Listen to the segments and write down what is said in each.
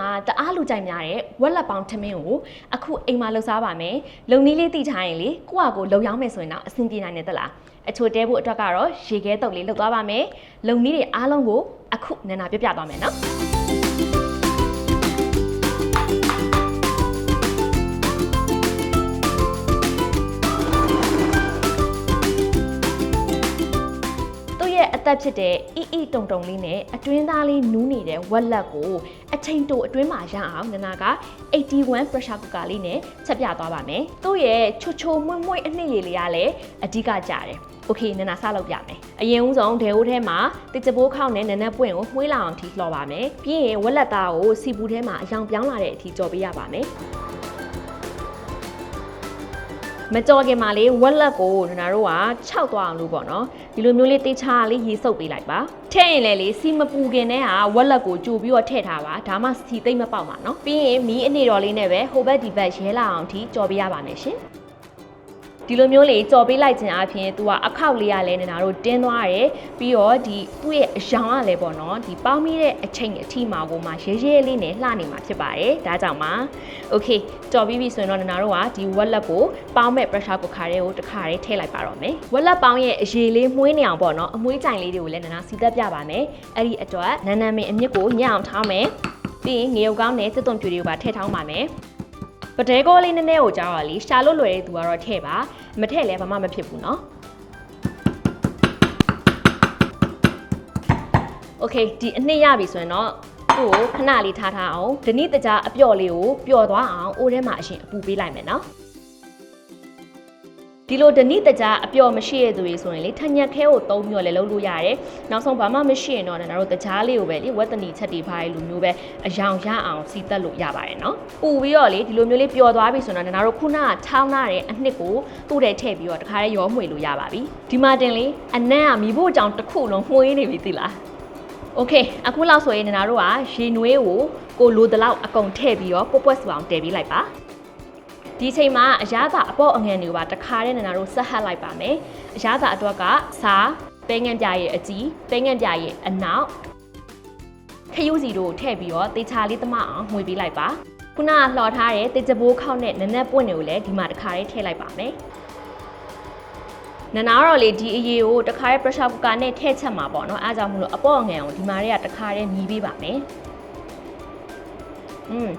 မှာတအားလူကြိုက်များတဲ့ဝက်လက်ပေါင်းထမင်းကိုအခုအိမ်မှာလှူစားပါမယ်လုံနီးလေးတိထားရင်လေကိုယ့်ဟာကိုယ်လုံရောက်မယ်ဆိုရင်တော့အဆင်ပြေနိုင်တယ်တလားအချိုတဲဖို့အတွက်ကတော့ရေခဲတုပ်လေးလှုပ်သွားပါမယ်လုံနီးတွေအားလုံးကိုအခုနန္နာပြပြသွားမယ်နော် သူ့ရဲ့အသက်ဖြစ်တဲ့အီအီတုံတုံလေးနဲ့အတွင်းသားလေးနူးနေတဲ့ဝက်လက်ကိုအချိန်တိုအတွင်းမှာရအောင်နနာက81 pressure cooker လေးနဲ့ချက်ပြသွားပါမယ်။သူ့ရဲ့ချိုချိုမွေ့မွေ့အနှစ်ရည်လေးကလည်းအဓိကကြတယ်။ Okay နနာစလုပ်ပြမယ်။အရင်ဦးဆုံးဒဲအိုးထဲမှာတစ်ချပိုးခေါင်းနဲ့နနက်ပွင့်ကိုမှွေးလာအောင်ထိလှော်ပါမယ်။ပြီးရင်ဝက်လက်သားကိုစီပူထဲမှာအယောင်ပြောင်းလာတဲ့အထိကြော်ပေးရပါမယ်။ မကြော်ခင်မှာလေးဝက်လက်ကိုနင်တို့ကခြောက်သွားအောင်လို့ပေါ့နော်ဒီလိုမျိုးလေးတေးချာလေးရေစုပ်ပေးလိုက်ပါထည့်ရင်လည်းလေစီမပူခင်နဲ့ဟာဝက်လက်ကိုကြိုပြီးတော့ထည့်ထားပါဒါမှစီသိမ့်မပေါက်မှာနော်ပြီးရင်မီးအနေတော်လေးနဲ့ပဲဟိုဘက်ဒီဘက်ရဲလာအောင်ထိကြော်ပေးရပါမယ်ရှင် ဒီလိုမျိုးလေးကြော်ပေးလိုက်ခြင်းအပြင် तू ကအခောက်လေးရလဲနေတာတို့တင်းသွားတယ်ပြီးတော့ဒီသူ့ရဲ့အယောင်ကလည်းပေါ့နော်ဒီပေါင်းမိတဲ့အချိန်အထိမှာကိုမှရဲရဲလေးနဲ့လှနေမှာဖြစ်ပါတယ်ဒါကြောင့်ပါ Okay ကြော်ပြီးပြီဆိုရင်တော့နနာတို့ကဒီဝက်လက်ကိုပေါင်းမဲ့ pressure cooker တွေကိုတစ်ခါလေးထည့်လိုက်ပါတော့မယ်ဝက်လက်ပေါင်းရဲ့အရေလေးမှုေးနေအောင်ပေါ့နော်အမွှေးကြိုင်လေးတွေကိုလည်းနနာစီသက်ပြပါမယ်အဲ့ဒီအတွက်နန်းနန်းမင်းအမြင့်ကိုညအောင်ထားမယ်ပြီးရင်ငရုတ်ကောင်းနဲ့စစ်သွန်ပြူတွေကိုပါထည့်ထောင်းပါမယ် ပတဲကောလေးနည်းနည်းကိုကြောက်ရလीရှာလို့လွယ်တဲ့သူကတော့ထည့်ပါမထည့်လဲဘာမှမဖြစ်ဘူးเนาะ โอเคဒီအနှစ်ရပြီဆိုရင်တော့သူ့ကိုခဏလေးထားထားအောင်ဒီနေ့တကြားအပျော့လေးကိုပျော့သွားအောင်အိုးထဲမှာအရင်အပူပေးလိုက်မယ်နော် ဒီလိုဒနိတကြားအပျော်မရှိရတဲ့သူတွေဆိုရင်လေထညက်ခဲကိုသုံးပြီးတော့လည်းလုပ်လို့ရတယ်။နောက်ဆုံးဘာမှမရှိရင်တော့ကျွန်တော်တို့တကြားလေးကိုပဲလေဝက်တနီချက်တီဖားရဲ့လူမျိုးပဲအယောင်ရအောင်စီတက်လို့ရပါတယ်နော်။ပူပြီးတော့လေဒီလိုမျိုးလေးပျော်သွားပြီဆိုတော့ကျွန်တော်တို့ခုနကချောင်းလာတဲ့အနှစ်ကိုသူ့ထဲထည့်ပြီးတော့တခါတည်းရောမှွေလို့ရပါပြီ။ဒီမှာတင်လေအနံ့ကမီးဖို့ကြောင်တစ်ခုလုံးမှွေးနေပြီသိလား။ โอเคအခုလောက်ဆိုရင်နင်တို့ကရေနွေးကိုကိုလိုတလောက်အကုန်ထည့်ပြီးတော့ကိုပွက်စအောင်တည်ပြီးလိုက်ပါ ဒီချိန်မှာအရသာအပေါ့အငန်တွေကိုပါတခါတည်းနင်တို့ဆက်ဟပ်လိုက်ပါမယ်အရသာအတွက်ကစားပဲငန့်ပြရဲ့အကြီးပဲငန့်ပြရဲ့အနောက်ခရူးစီတို့ထည့်ပြီးတော့တေချာလေးတမအောင်မှွေပေးလိုက်ပါခုနကလှော်ထားတဲ့တေချဘိုးခေါက်နဲ့နနက်ပွင့်တွေကိုလည်းဒီမှာတခါတည်းထည့်လိုက်ပါမယ်နနာတော့လေဒီအရေးကိုတခါရဲ pressure cooker နဲ့ထည့်ချက်မှာပေါ့နော်အားကြောင့်မလို့အပေါ့အငန်ကိုဒီမှာတွေကတခါရဲမြည်ပေးပါမယ်อืม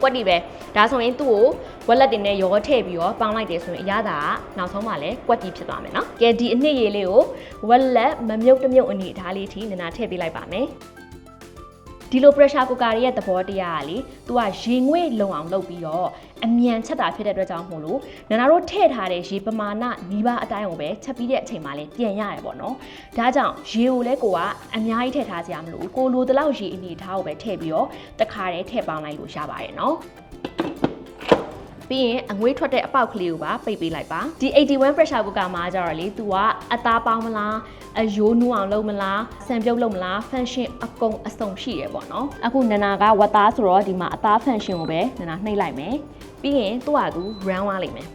ကွက်ဒီပဲဒါဆိုရင်သူ့ကို ဝက်လက်တင်နဲ့ရောထည့်ပြီးတော့ပေါင်းလိုက်တယ်ဆိုရင်အရသာကနောက်ဆုံးမှလည်းကွက်တီဖြစ်သွားမယ်နော်ကဲဒီအနှစ်ရည်လေးကိုဝက်လက်မမြုပ်တမြုပ်အနေအထားလေးထိနနာထည့်ပေးလိုက်ပါမယ်ဒီလို pressure cooker ရဲ့သဘောတရားကလေ तू ကရေငွေ့လုံအောင်လုပ်ပြီးတော့အမြန်ချက်တာဖြစ်တဲ့အတွက်ကြောင့်မို့လို့နင်နာတို့ထည့်ထားတဲ့ရေပမာဏနီးပါးအတိုင်းကိုပဲချက်ပြီးတဲ့အချိန်မှာလည်းပြန်ရတယ်ပေါ့နော်။ဒါကြောင့်ရေကိုလည်းကိုကအများကြီးထည့်ထားစရာမလိုဘူး။ကိုလိုတလောက်ရေအနေထားကိုပဲထည့်ပြီးတော့တခါတည်းထည့်ပေါင်းလိုက်လို့ရပါတယ်နော်။ ပြီးရင်အငွေးထွက်တဲ့အပေါက်ကလေးကိုပါပိတ်ပေးလိုက်ပါဒီ81 pressure cooker မှာကျတော့လေ तू ကအသားပေါင်းမလားအယိုးနူအောင်လုပ်မလားဆံပြုတ်လုပ်မလား function အကုန်အစုံရှိရပေါ့နော်အခုနနာကဝတ်သားဆိုတော့ဒီမှာအသား function ကိုပဲနနာနှိပ်လိုက်မယ်ပြီးရင်သူ့ဟာသူ run သွားလိမ့်မယ်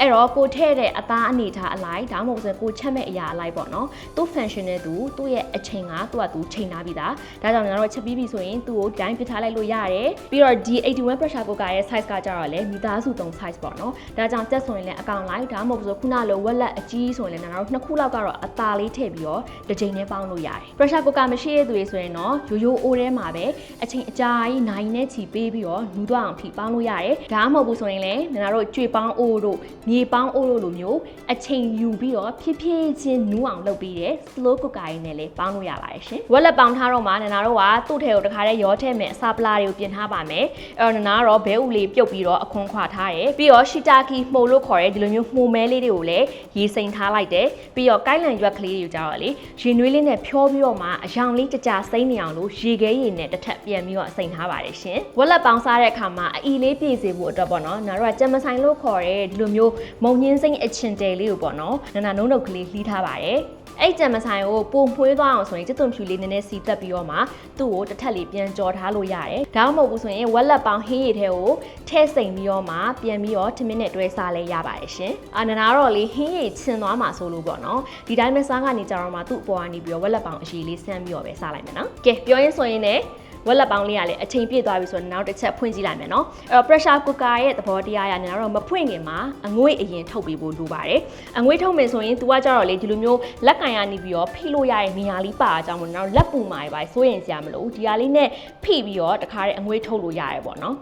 အဲ့တော့ကိုထည့်တဲ့အသားအနေထားအလိုက်ဒါမှမဟုတ်ဆိုကိုချက်မဲ့အရာအလိုက်ပေါ့နော်သူ့ function နဲ့သူသူ့ရဲ့အချိန်ကသူ့ကသူချိန်ထားပြီးသားဒါကြောင့်ကျွန်တော်တို့ချက်ပြီးပြီဆိုရင်သူ့ကိုဒိုင်းပစ်ထားလိုက်လို့ရတယ်ပြီးတော့ဒီ81 pressure cooker ရဲ့ size ကကြတော့လေမိသားစုသုံး size ပေါ့နော်ဒါကြောင့်တက်ဆိုရင်လည်းအကောင်လိုက်ဒါမှမဟုတ်ဆိုခုနလိုဝက်လက်အကြီးဆိုရင်လည်းကျွန်တော်တို့နှစ်ခုလောက်ကတော့အသားလေးထည့်ပြီးတော့တစ်ချိန်နဲ့ပေါင်းလို့ရတယ် pressure cooker မရှိတဲ့သူတွေဆိုရင်တော့ရိုးရိုးအိုးထဲမှာပဲအချိန်အကြာကြီးနိုင်နဲ့ချီပေးပြီးတော့နူးသွားအောင်ထိပေါင်းလို့ရတယ်ဒါမှမဟုတ်ဘူးဆိုရင်လည်းကျွန်တော်တို့ကြွေပေါင်းအိုးတို့မြေပေါင်းအိုးတို့လိုမျိုးအချိန်ယူပြီးတော့ဖြည်းဖြည်းချင်းနူးအောင်လုပ်ပြီးတဲ့ slow cooker ရင်းနဲ့လည်းပေါင်းလို့ရပါတယ်ရှင်ဝက်လက်ပေါင်းထားတော့မှနင်နာတို့ကသူ့ထဲကိုတခါတည်းရောထည့်မယ်အစာပလာတွေကိုပြင်ထားပါမယ်အဲ့တော့နင်နာကတော့ဘဲဥလေးပြုတ်ပြီးတော့အခွန်ခွာထားတယ်ပြီးတော့ရှီတာကီမှုလို့ခေါ်တဲ့ဒီလိုမျိုးမှုမဲလေးတွေကိုလည်းရေစိမ်ထားလိုက်တယ်ပြီးတော့ကိုင်းလန်ရွက်ကလေးတွေကိုကြတော့လေရေနွေးလေးနဲ့ဖြောပြီးတော့မှအယောင်လေးတကြစိမ့်နေအောင်လို့ရေခဲရည်နဲ့တစ်ထပ်ပြန်ပြီးတော့အစိမ်ထားပါတယ်ရှင်ဝက်လက်ပေါင်းစားတဲ့အခါမှာအီလေးပြည့်စေဖို့အတွက်ပေါ့နော်နာတို့ကကြက်မဆိုင်လို့ခေါ်တဲ့ဒီလိုမျိုးမုံညင်းစိမ့်အချင်တယ်လေးကိုပေါ့နော်နာနာနုံးနှုတ်ကလေးလှီးထားပါတယ်အဲ့ကြံမဆိုင်ကိုပုံဖွေးသွားအောင်ဆိုရင်ကျက်သွန်ဖြူလေးနည်းနည်းစီတက်ပြီးတော့မှသူ့ကိုတစ်ထပ်လေးပြန်ကြော်ထားလို့ရတယ်။ဒါမှမဟုတ်ဘူးဆိုရင်ဝက်လက်ပေါင်းဟင်းရည်ထဲကိုထဲစိမ်ပြီးတော့မှပြန်ပြီးတော့ထမင်းနဲ့တွဲစားလဲရပါတယ်ရှင်။အာနနာတော့လေဟင်းရည်ချင်သွားမှာဆိုလို့ပေါ့နော်။ဒီတိုင်းပဲစားကနေကြတော့မှသူ့အပေါ်ကနေပြီးတော့ဝက်လက်ပေါင်းအရည်လေးဆန်းပြီးတော့ပဲစားလိုက်မယ်နော်။ကဲပြောရင်းဆိုရင်လည်း ဝက်လက်ပေါင်းလေးကလည်းအချိန်ပြည့်သွားပြီဆိုတော့နောက်တစ်ချက်ဖွင့်ကြည့်လိုက်မယ်နော်အဲ့တော့ pressure cooker ရဲ့သဘောတရားရနေတော့မဖွင့်ခင်မှာအငွေ့အရင်ထုတ်ပေးဖို့လိုပါတယ်အငွေ့ထုတ်မယ်ဆိုရင် तू ကကြတော့လေဒီလိုမျိုးလက်ကင်ရနေပြီးတော့ဖိလို့ရတဲ့နေရာလေးပါအကြောင်းမို့နော်လက်ပူမာရပါစိုးရင်စရာမလိုဘူးဒီဟာလေးနဲ့ဖိပြီးတော့တခါတည်းအငွေ့ထုတ်လို့ရတယ်ပေါ့နော်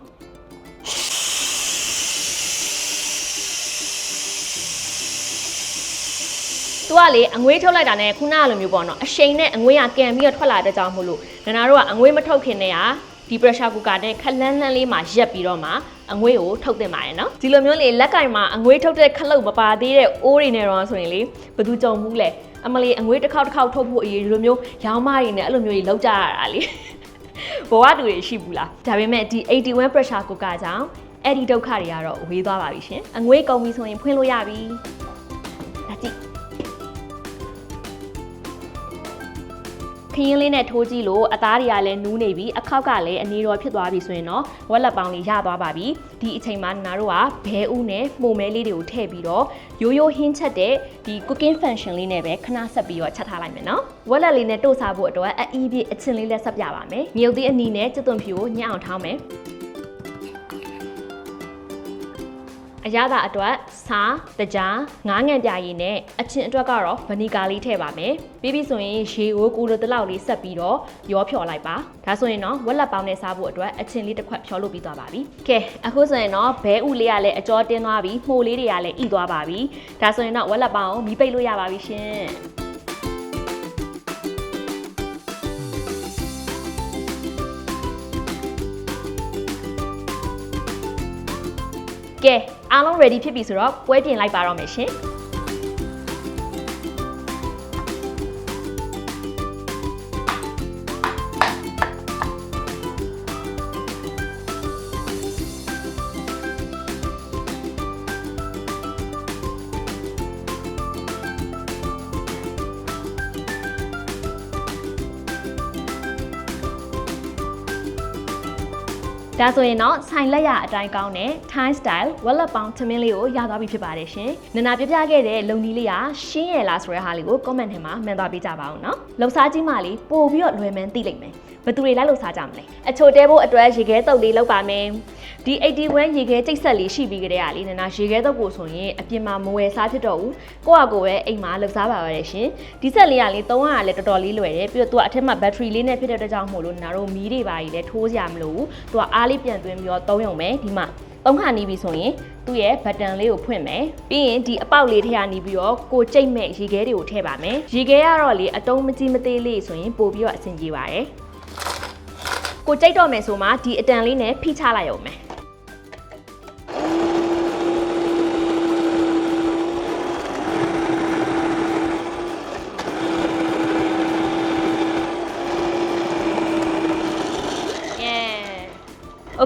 သူကလေအငွေးထုတ်လိုက်တာနဲ့ခုနကလိုမျိုးပေါ့နော်အရှိန်နဲ့အငွေးကကန်ပြီးတော့ထွက်လာတဲ့ကြောင့်မို့လို့နင်နာတို့ကအငွေးမထုတ်ခင်တည်းကဒီ pressure cooker နဲ့ခလန်းလန်းလေးမှာရက်ပြီးတော့မှအငွေးကိုထုတ်တင်ပါတယ်နော်ဒီလိုမျိုးလေလက်ကင်မှာအငွေးထုတ်တဲ့ခလုတ်မပါသေးတဲ့အိုးတွေနဲ့တော့ဆိုရင်လေဘယ်သူကြုံဘူးလဲအမလီအငွေးတစ်ခေါက်တစ်ခေါက်ထုတ်ဖို့အရေးဒီလိုမျိုးရောင်းမတွေနဲ့အဲ့လိုမျိုးကြီးလောက်ကြရတာလေဘဝတူတွေရှိဘူးလားဒါပေမဲ့ဒီ81 pressure cooker ကြောင့်အဲ့ဒီဒုက္ခတွေကတော့ဝေးသွားပါပြီရှင်အငွေးကုန်ပြီဆိုရင်ဖွင့်လို့ရပြီ ခင်းလေးနဲ့ထိုးကြည့်လို့အသားတွေကလည်းနူးနေပြီအခောက်ကလည်းအနီရောဖြစ်သွားပြီဆိုရင်တော့ဝက်လက်ပေါင်းလေးရသွားပါပြီဒီအချိန်မှာနာတို့ကဘဲဥနဲ့မှုမဲလေးတွေကိုထည့်ပြီးတော့ရိုးရိုးဟင်းချက်တဲ့ဒီ cooking function လေးနဲ့ပဲခဏဆက်ပြီးတော့ချက်ထားလိုက်မယ်နော်ဝက်လက်လေးနဲ့တို့စားဖို့အတွက်အအီးပြည့်အချင်းလေးလက်ဆက်ပြပါမယ်မြုပ်သီးအနီနဲ့ကျွတ်သွန်ဖြူကိုညှအောင်ထောင်းမယ် အရသာအတွက်စားတကြားငားငံပြရည်နဲ့အချင်းအတွက်ကတော့ဗနီဂါလေးထည့်ပါမယ်ပြီးပြီဆိုရင်ရေကိုကူလိုတလောက်လေးဆက်ပြီးတော့ရောဖြော်လိုက်ပါဒါဆိုရင်တော့ဝက်လက်ပေါင်းနဲ့စားဖို့အတွက်အချင်းလေးတစ်ခွက်ဖြော်လို့ပြီးသွားပါပြီကဲအခုဆိုရင်တော့ဘဲဥလေးကလည်းအကျော်တင်းသွားပြီမှုလေးတွေကလည်းဣသွားပါပြီဒါဆိုရင်တော့ဝက်လက်ပေါင်းကိုမီးပိတ်လို့ရပါပြီရှင် ကဲအားလုံး ready ဖြစ်ပြီဆိုတော့ပွဲပြင်လိုက်ပါတော့မယ်ရှင် ဒါဆိုရင်တော့ဆိုင်လက်ရအတိုင်းကောင်းတဲ့ Thai style ဝက်လက်ပေါင်းသမင်းလေးကိုရသွားပြီဖြစ်ပါတယ်ရှင်။နနာပြပြခဲ့တဲ့လုံနီလေးကရှင်းရလားဆိုတဲ့ဟာလေးကို comment ထဲမှာမှန်သွားပေးကြပါအောင်နော်။လှစားကြီးမှလေးပို့ပြီးတော့လွယ်မှန်းသိလိမ့်မယ်။ဘယ်သူတွေလိုက်လှစားကြမလဲ။အချိုတဲဖို့အတွက်ရေခဲတုပ်လေးလောက်ပါမယ်။ဒီ81ရေခဲကျိတ်ဆက်လေးရှိပြီးကြတဲ့အားလေးနနာရေခဲတုပ်ကိုဆိုရင်အပြင်မှာမဝယ်စားဖြစ်တော့ဘူး။ကိုယ့်အကိုပဲအိမ်မှာလှစားပါရတယ်ရှင်။ဒီဆက်လေးကလေသုံးရလည်းတော်တော်လေးလွယ်တယ်။ပြီးတော့သူကအထက်မှာ battery လေးနဲ့ဖြစ်တဲ့အတွက်ကြောင့်မို့လို့နနာတို့မီးတွေပါကြီးလည်းထိုးစရာမလိုဘူး။သူကအားလေးပြန်သွင်းပြီးတော့သုံးရုံပဲဒီမှာသုံးခါနီးပြီဆိုရင်သူ့ရဲ့ဘတ်တန်လေးကိုဖွင့်မယ်ပြီးရင်ဒီအပေါက်လေးထဲကနေပြီးတော့ကိုကြိတ်မဲ့ရေခဲတွေကိုထည့်ပါမယ်ရေခဲကတော့လေအတုံးမကြီးမသေးလေးဆိုရင်ပို့ပြီးတော့အဆင်ပြေပါတယ်ကိုကြိတ်တော့မယ်ဆိုမှဒီအတန်လေးနဲ့ဖိချလိုက်အောင်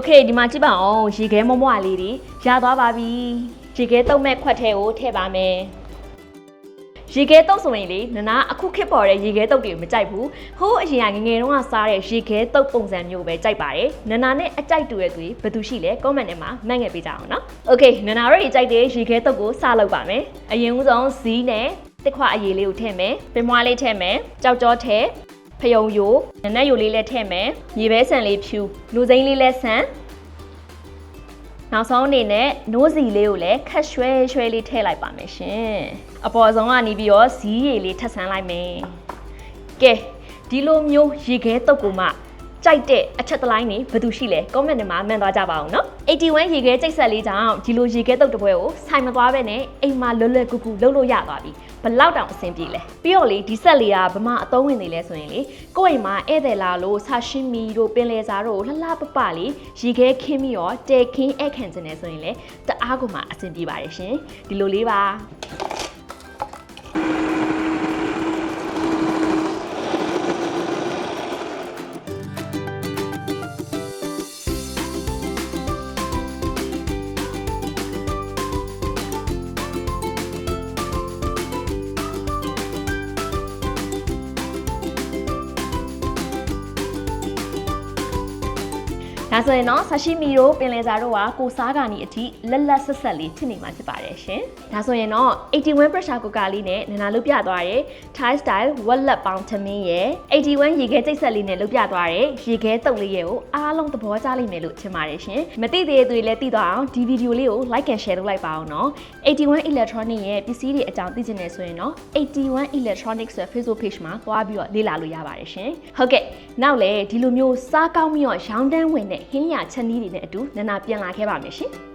โอเคဒီမှာကြည့်ပါအောင်ရေခဲမွမွလေးတွေရသွားပါပြီရေခဲတုံးမဲ့ခွက်ထဲကိုထည့်ပါမယ်ရေခဲတုပ်ဆိုရင်လေနနာအခုခစ်ပေါ်တဲ့ရေခဲတုပ်တွေကိုမကြိုက်ဘူးဟိုးအရင်ကငယ်ငယ်တုန်းကစားတဲ့ရေခဲတုပ်ပုံစံမျိုးပဲကြိုက်ပါတယ်နနာနဲ့အကြိုက်တူတဲ့သူတွေဘယ်သူရှိလဲ comment ထဲမှာမှတ်ငယ်ပေးကြအောင်နော်โอเคနနာတို့ရေကြိုက်တဲ့ရေခဲတုပ်ကိုစလုပ်ပါမယ်အရင်ဦးဆုံးဇီးနဲ့တစ်ခွအရည်လေးကိုထည့်မယ်ပင်မွားလေးထည့်မယ်ကြောက်ကြောထည့် ဖယုံယိုနနက်ယိုလေးလည်းထည့်မယ်မြေပဲဆန်လေးဖြူလူစိမ့်လေးလည်းဆန်နောက်ဆုံးအနေနဲ့နိုးစီလေးကိုလည်းခက်ရွှဲရွှဲလေးထည့်လိုက်ပါမယ်ရှင်အပေါ်ဆုံးကနေပြီးတော့ဇီးရည်လေးထပ်ဆန်းလိုက်မယ်ကဲဒီလိုမျိုးရေခဲတုပ်ကူမှ ကြိုက်တဲ့အချက်တလိုင်းနေဘယ်သူရှိလဲ comment ထဲမှာမှန်သွားကြပါအောင်နော်81ရေခဲကြိတ်ဆက်လေးကြောင့်ဒီလိုရေခဲတုပ်တစ်ပွဲကိုဆိုင်မသွားပဲနဲ့အိမ်မှာလွတ်လွတ်ကူကူလှုပ်လို့ရသွားပြီဘလောက်တောင်အဆင်ပြေလဲပြီးတော့လေဒီဆက်လေးကဗမာအသုံးဝင်နေလဲဆိုရင်လေကိုယ့်အိမ်မှာဧည့်သည်လာလို့ဆာရှင်းမီတို့ပင်လယ်စားတို့လှလှပပလေးရေခဲခင်းပြီးတော့တဲခင်းဧည့်ခံခြင်းနေဆိုရင်လေတအားကိုမှအဆင်ပြေပါတယ်ရှင်ဒီလိုလေးပါ ဒါဆိုရင်တော့ဆာရှိမီတို့ပင်လယ်စာတို့ကကိုစားကာနီအထိလက်လက်ဆက်ဆက်လေးဖြစ်နေမှာဖြစ်ပါတယ်ရှင်ဒါဆိုရင်တော့81 pressure cooker လေးနဲ့နနာလုပ်ပြသွားတယ် Thai style ဝက်လက်ပေါင်းသမင်းရဲ့81ရေခဲကျိတ်ဆက်လေးနဲ့လုပ်ပြသွားတယ်ရေခဲတုပ်လေးရဲ့ကိုအားလုံးသဘောကျလိမ့်မယ်လို့ထင်ပါတယ်ရှင်မသိသေးတဲ့သူတွေလည်းသိသွားအောင်ဒီဗီဒီယိုလေးကို like and share လုပ်လိုက်ပါအောင်နော်81 electronic ရဲ့ပစ္စည်းတွေအကြောင်းသိချင်နေဆိုရင်တော့81 electronic ဆိုတဲ့ Facebook page မှာသွားပြီးတော့လေ့လာလို့ရပါတယ်ရှင်ဟုတ်ကဲ့နောက်လည်းဒီလိုမျိုးစားကောင်းပြီးတော့ရောင်းတန်းဝင်တဲ့ဟင်းရချက်နည်းတွေနဲ့အတူနနာပြန်လာခဲ့ပါမယ်ရှင်